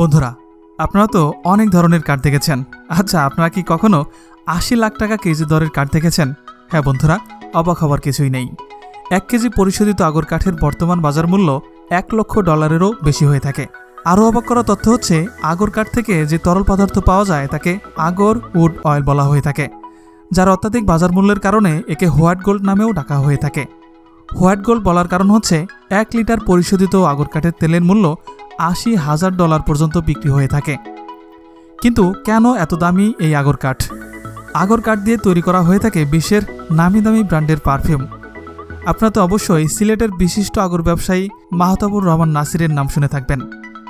বন্ধুরা, আপনারা তো অনেক ধরনের কাঠ দেখেছেন। আচ্ছা আপনারা কি কখনো আশি লাখ টাকা কেজি দরের কাঠ দেখেছেন? হ্যাঁ বন্ধুরা, অবাক হবার কিছুই নেই। এক কেজি পরিশোধিত আগর কাঠের বর্তমান বাজার মূল্য এক লক্ষ ডলারেরও বেশি হয়ে থাকে। আরও অবাক করা তথ্য হচ্ছে, আগর কাঠ থেকে যে তরল পদার্থ পাওয়া যায়, তাকে আগর উড অয়েল বলা হয়ে থাকে, যার অত্যাধিক বাজার মূল্যের কারণে একে হোয়াইট গোল্ড নামেও ডাকা হয়ে থাকে। হোয়াইট গোল্ড বলার কারণ হচ্ছে, এক লিটার পরিশোধিত আগর কাঠের তেলের মূল্য আশি হাজার ডলার পর্যন্ত বিক্রি হয়ে থাকে। কিন্তু কেন এত দামি এই আগর কাঠ? আগর কাঠ দিয়ে তৈরি করা হয়ে থাকে বিশ্বের নামি দামি ব্র্যান্ডের পারফিউম। আপনারা তো অবশ্যই সিলেটের বিশিষ্ট আগর ব্যবসায়ী মাহতাবুর রহমান নাসিরের নাম শুনে থাকবেন,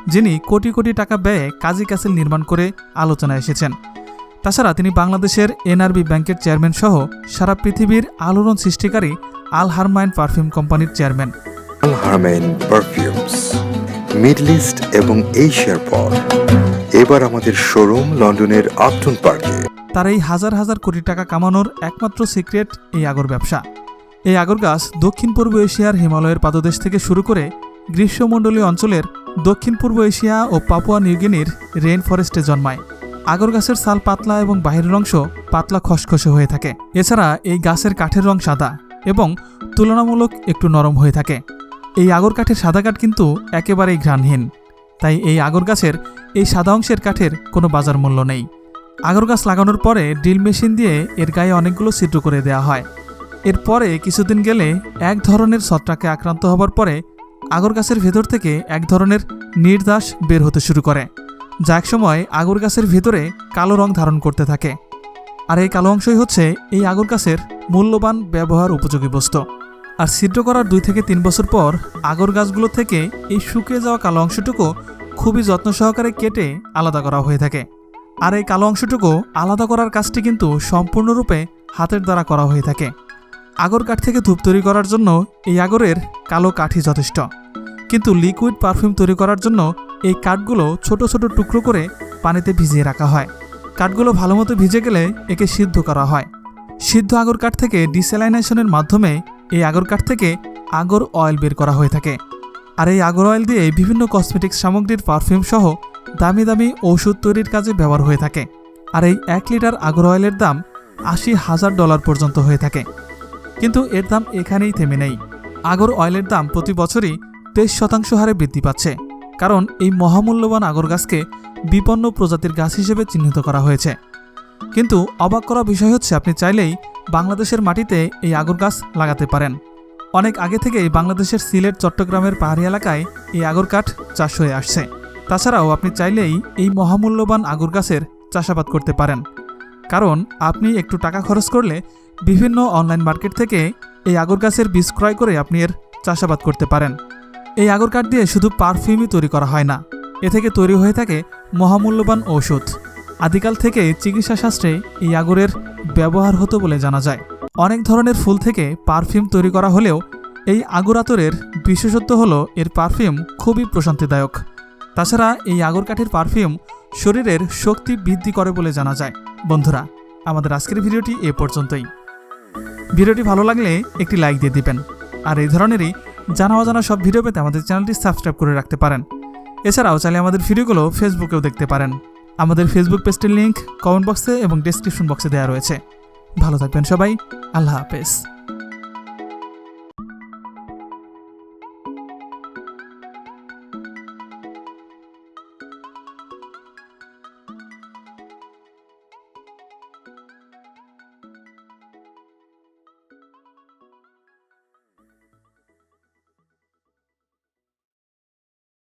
যিনি কোটি কোটি টাকা ব্যয়ে কাজী ক্যাসেল নির্মাণ করে আলোচনায় এসেছেন। তাছাড়া তিনি বাংলাদেশের এনআরবি ব্যাংকের চেয়ারম্যান সহ সারা পৃথিবীর আলোড়ন সৃষ্টিকারী আল হারমাইন পারফিউম কোম্পানির chairman. Al Haramain perfumes. Middle East এবং এশিয়ার পর। এবার আমাদের শোরুম লন্ডনের আপটন পার্কে। তার এই হাজার হাজার কোটি টাকা কামানোর একমাত্র সিক্রেট এই আগর ব্যবসা। এই আগর গাছ দক্ষিণ পূর্ব এশিয়ার হিমালয়ের পাদদেশ থেকে শুরু করে গ্রীষ্মমণ্ডলীয় অঞ্চলের দক্ষিণ পূর্ব এশিয়া ও পাপুয়া নিউগিনির রেইন ফরেস্টে জন্মায়। আগর গাছের সাল পাতলা এবং বাহিরের অংশ পাতলা খসখসে হয়ে থাকে। এছাড়া এই গাছের কাঠের রং সাদা এবং তুলনামূলক একটু নরম হয়ে থাকে। এই আগর কাঠের সাদা কাঠ কিন্তু একেবারেই ঘ্রাণহীন। তাই এই আগর গাছের এই সাদা অংশের কাঠের কোনো বাজার মূল্য নেই। আগর গাছ লাগানোর পরে ড্রিল মেশিন দিয়ে এর গায়ে অনেকগুলো ছিদ্র করে দেওয়া হয়। এরপরে কিছুদিন গেলে এক ধরনের ছত্রাকে আক্রান্ত হবার পরে আগর গাছের ভেতর থেকে এক ধরনের নির্দাস বের হতে শুরু করে, যা এক সময় আগর গাছের ভেতরে কালো রং ধারণ করতে থাকে। আর এই কালো অংশই হচ্ছে এই আগর গাছের মূল্যবান ব্যবহার উপযোগী বস্তু। আর ছিদ্র করার দুই থেকে তিন বছর পর আগর গাছগুলো থেকে এই শুকিয়ে যাওয়া কালো অংশটুকু খুবই যত্ন সহকারে কেটে আলাদা করা হয়ে থাকে। আর এই কালো অংশটুকু আলাদা করার কাজটি কিন্তু সম্পূর্ণরূপে হাতের দ্বারা করা হয়ে থাকে। আগর কাঠ থেকে ধূপ তৈরি করার জন্য এই আগরের কালো কাঠই যথেষ্ট। কিন্তু লিকুইড পারফিউম তৈরি করার জন্য এই কাঠগুলো ছোট ছোট টুকরো করে পানিতে ভিজিয়ে রাখা হয়। কাঠগুলো ভালোমতো ভিজে গেলে একে সিদ্ধ করা হয়। সিদ্ধ আগর কাঠ থেকে ডিস্যালাইনেশনের মাধ্যমে এই আগর কাঠ থেকে আগর অয়েল বের করা হয়ে থাকে। আর এই আগর অয়েল দিয়ে বিভিন্ন কসমেটিক্স সামগ্রীর পারফিউম সহ দামি দামি ওষুধ তৈরির কাজে ব্যবহার হয়ে থাকে। আর এই এক লিটার আগর অয়েলের দাম আশি হাজার ডলার পর্যন্ত হয়ে থাকে। কিন্তু এর দাম এখানেই থেমে নেই। আগর অয়েলের দাম প্রতি বছরই তেইশ শতাংশ হারে বৃদ্ধি পাচ্ছে। কারণ এই মহামূল্যবান আগর গাছকে বিপন্ন প্রজাতির গাছ হিসেবে চিহ্নিত করা হয়েছে। কিন্তু অবাক করা বিষয় হচ্ছে, আপনি চাইলেই বাংলাদেশের মাটিতে এই আগর গাছ লাগাতে পারেন। অনেক আগে থেকেই বাংলাদেশের সিলেট, চট্টগ্রামের পাহাড়ি এলাকায় এই আগর কাঠ চাষ হয়ে আসছে। তাছাড়াও আপনি চাইলেই এই মহামূল্যবান আগর গাছের চাষাবাদ করতে পারেন। কারণ আপনি একটু টাকা খরচ করলে বিভিন্ন অনলাইন মার্কেট থেকে এই আগর গাছের বীজ ক্রয় করে আপনি এর চাষাবাদ করতে পারেন। এই আগর কাঠ দিয়ে শুধু পারফিউমই তৈরি করা হয় না, এ থেকে তৈরি হয়ে থাকে মহামূল্যবান ঔষধ। আদিকাল থেকে চিকিৎসা শাস্ত্রে এই আগরের ব্যবহার হতো বলে জানা যায়। অনেক ধরনের ফুল থেকে পারফিউম তৈরি করা হলেও এই আগর আতরের বিশেষত্ব হলো এর পারফিউম খুবই প্রশান্তিদায়ক। তাছাড়া এই আগর কাঠের পারফিউম শরীরের শক্তি বৃদ্ধি করে বলে জানা যায়। বন্ধুরা, আমাদের আজকের ভিডিওটি এ পর্যন্তই। ভিডিওটি ভালো লাগলে একটি লাইক দিয়ে দিবেন। আর এই ধরনেরই জানা অজানা সব ভিডিও পেতে আমাদের চ্যানেলটি সাবস্ক্রাইব করে রাখতে পারেন। এছাড়াও চাইলে আমাদের ভিডিওগুলো ফেসবুকেও দেখতে পারেন। আমাদের ফেসবুক পেজটির লিঙ্ক কমেন্ট বক্সে এবং ডেসক্রিপশন বক্সে দেওয়া রয়েছে। ভালো থাকবেন সবাই। আল্লাহ হাফেজ।